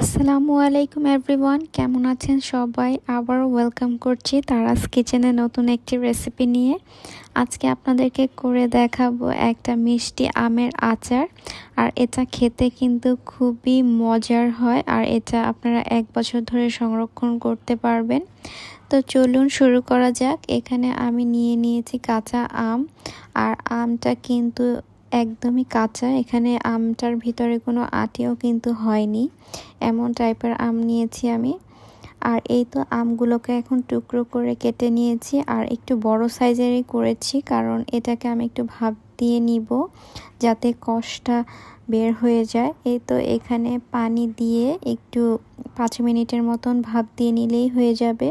আসসালামু আলাইকুম এভরিওয়ান, কেমন আছেন সবাই? আবারও ওয়েলকাম করছি তারাস কিচেনে নতুন একটি রেসিপি নিয়ে। আজকে আপনাদেরকে করে দেখাবো একটা মিষ্টি আমের আচার, আর এটা খেতে কিন্তু খুবই মজার হয়, আর এটা আপনারা এক বছর ধরে সংরক্ষণ করতে পারবেন। তো চলুন শুরু করা যাক। এখানে আমি নিয়ে নিয়েছি কাঁচা আম, আর আমটা কিন্তু একদমই কাঁচা। এখানে আমটার ভিতরে কোনো আটিও কিন্তু হয়নি। এমন টাইপের আম নিয়েছি আমি। আর এই তো আমগুলোকে এখন টুকরো করে কেটে নিয়েছি। আর একটু বড় সাইজেরই করেছি, কারণ এটাকে আমি একটু ভাব দিয়ে নিব যাতে কষটা বের হয়ে যায়। এই তো এখানে পানি দিয়ে একটু পাঁচ মিনিটের মতন ভাব দিয়ে নিলেই হয়ে যাবে।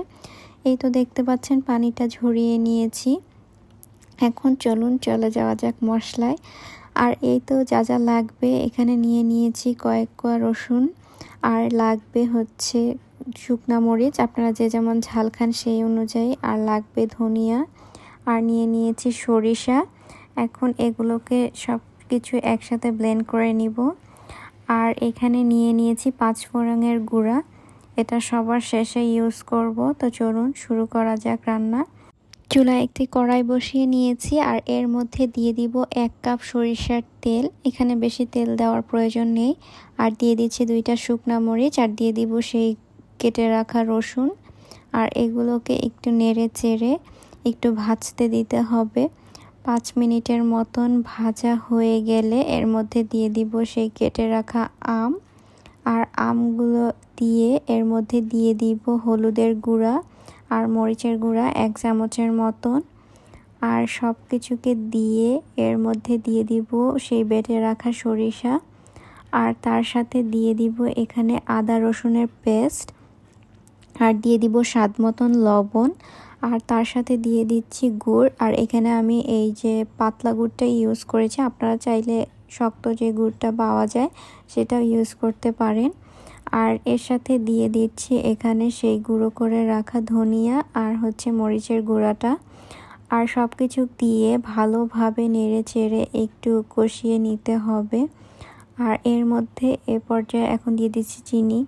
এই তো দেখতে পাচ্ছেন, পানিটা ঝরিয়ে নিয়েছি। এখন চলুন চলে যাওয়া যাক মশলায়। আর এই তো যা যা লাগবে, এখানে নিয়ে নিয়েছি কয়েক কোয়া রসুন। আর লাগবে হচ্ছে শুকনা মরিচ। আপনারা যে যেমন ঝাল খান সেই অনুযায়ী। আর লাগবে ধনিয়া। আর নিয়ে নিয়েছি সরিষা। এখন এগুলোকে সব কিছু একসাথে ব্লেন্ড করে নিব। আর এখানে নিয়ে নিয়েছি পাঁচ ফোড়নের গুঁড়া। এটা সবার শেষে ইউজ করব। তো চলুন শুরু করা যাক রান্না। চুলায় একটি কড়াই বসিয়ে নিয়েছি আর এর মধ্যে দিয়ে দিব এক কাপ সরিষার তেল। এখানে বেশি তেল দেওয়ার প্রয়োজন নেই। আর দিয়ে দিচ্ছি দুইটা শুকনা মরিচ আর দিয়ে দিব সেই কেটে রাখা রসুন। আর এগুলোকে একটু নেড়ে চেড়ে একটু ভাজতে দিতে হবে। পাঁচ মিনিটের মতন ভাজা হয়ে গেলে এর মধ্যে দিয়ে দিব সেই কেটে রাখা আম। আর আমগুলো দিয়ে এর মধ্যে দিয়ে দিব হলুদের গুঁড়া। আর মরিচের গুঁড়া এক চামচের মতন। আর সব কিছুকে দিয়ে এর মধ্যে দিয়ে দিব সেই বেটে রাখা সরিষা। আর তার সাথে দিয়ে দিব এখানে আদা রসুনের পেস্ট। আর দিয়ে দিব স্বাদ মতন লবণ। আর তার সাথে দিয়ে দিচ্ছি গুড়। আর এখানে আমি এই যে পাতলা গুড়টা ইউজ করেছি, আপনারা চাইলে শক্ত যে গুড়টা পাওয়া যায় সেটা ইউজ করতে পারেন। আর এর সাথে দিয়ে দিচ্ছি এখানে সেই গুঁড়ো করে রাখা ধনিয়া আর হচ্ছে মরিচের গুঁড়াটা। আর সব কিছু দিয়ে ভালোভাবে নেড়ে চেড়ে একটু কষিয়ে নিতে হবে। আর এর মধ্যে এ পর্যায়ে এখন দিয়ে দিচ্ছি চিনি।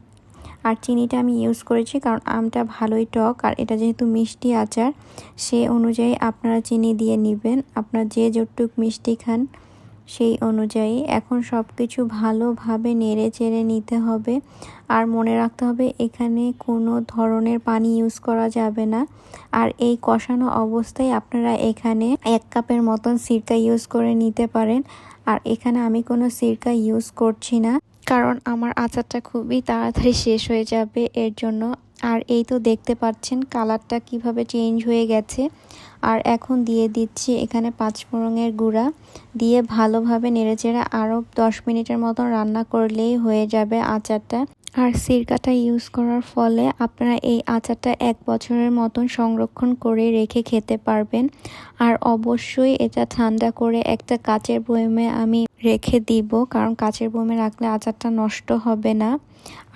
আর চিনিটা আমি ইউজ করেছি কারণ আমটা ভালোই টক আর এটা যেহেতু মিষ্টি আচার, সে অনুযায়ী আপনারা চিনি দিয়ে নেবেন। আপনারা যে যতটুক মিষ্টি খান সেই অনুযায়ী এখন সব কিছু ভালোভাবে নেড়ে চেড়ে নিতে হবে। আর মনে রাখতে হবে, এখানে কোনো ধরনের পানি ইউজ করা যাবে না। আর এই কষানো অবস্থায় আপনারা এখানে এক কাপের মতন সিরকা ইউজ করে নিতে পারেন। আর এখানে আমি কোনো সিরকা ইউজ করছি না, কারণ আমার আচারটা খুবই তাড়াতাড়ি শেষ হয়ে যাবে এর জন্য। আর এই তো দেখতে পাচ্ছেন, কালারটা কীভাবে চেঞ্জ হয়ে গেছে। আর এখন দিয়ে দিচ্ছি এখানে পাঁচফোড়নের গুঁড়া। দিয়ে ভালোভাবে নেড়েচেড়ে আরও দশ মিনিটের মতন রান্না করলেই হয়ে যাবে আচারটা। আর সিরকাটা ইউজ করার ফলে আপনারা এই আচারটা এক বছরের মতন সংরক্ষণ করে রেখে খেতে পারবেন। আর অবশ্যই এটা ঠান্ডা করে একটা কাচের বয়মে আমি রেখে দিব, কারণ কাচের বোমে রাখলে আচারটা নষ্ট হবে না।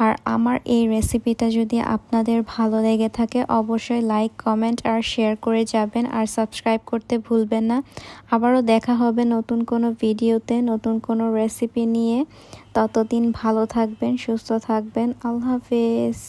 আর আমার এই রেসিপিটা যদি আপনাদের ভালো লেগে থাকে, অবশ্যই লাইক কমেন্ট আর শেয়ার করে যাবেন। আর সাবস্ক্রাইব করতে ভুলবেন না। আবারও দেখা হবে নতুন কোনো ভিডিওতে নতুন কোনো রেসিপি নিয়ে। ততদিন ভালো থাকবেন, সুস্থ থাকবেন। আল্লাহ হাফেজ।